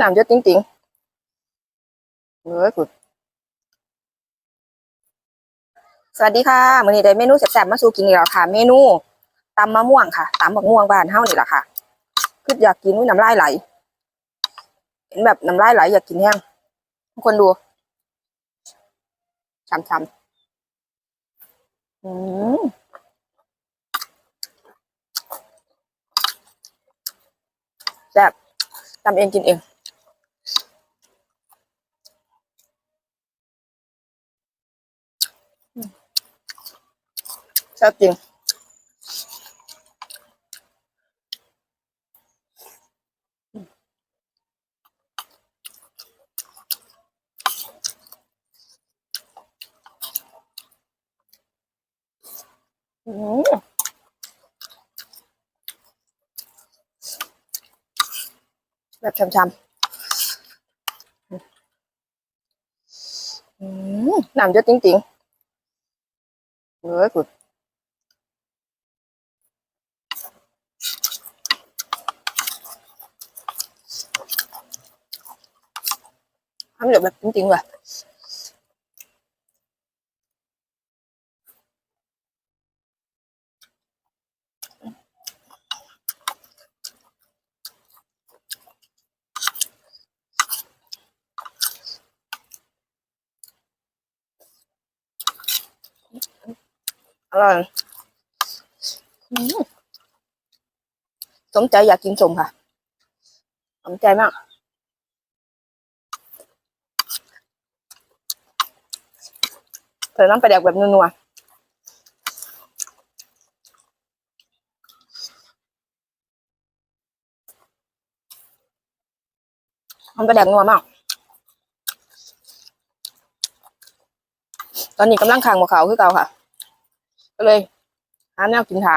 น้ำเยอะจริงๆเฮ้ยคุณสวัสดีค่ะมื้อนี้ได้เมนูแซ่บๆมาสู่กินอีกแล้วค่ะ เมนูตำมะม่วงค่ะตำบักม่วงบ้านเฮานี่แหละค่ะคืออยากกินน้ำลายไหล เห็นแบบน้ำลายไหล อยากกินแห้งทุกคนดูช้ำๆอืมแซ่บทำเองกินเองแซ่บจริงอืม แบบช้ำๆอืมน้ำเยอะจริงๆเฮ้ยคุณทำเดือดแบบจริงๆเลย อร่อยสมใจอยากกินสมค่ะ สมใจมาก ใส่น้ำปลาแดกแบบนัวๆน้ำปลาแดกนัวมาก ตอนนี้กำลังขังหัวเขาคือเก่าค่ะ ก็เลยหาแนวกินถา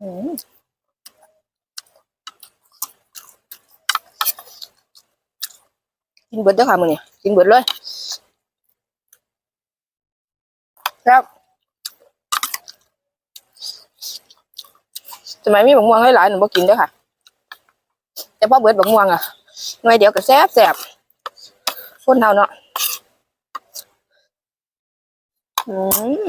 อืมกินเบิดเด้อค่ะมือนี่กินเบิดเลยครับ สมัยมีบักม่วงหลายๆหนูบ่กินเด้อค่ะ แต่พอเบิดบักม่วงอะหน่วยเดียวก็แซ่บแซ่บคนเท่าเนาะอืม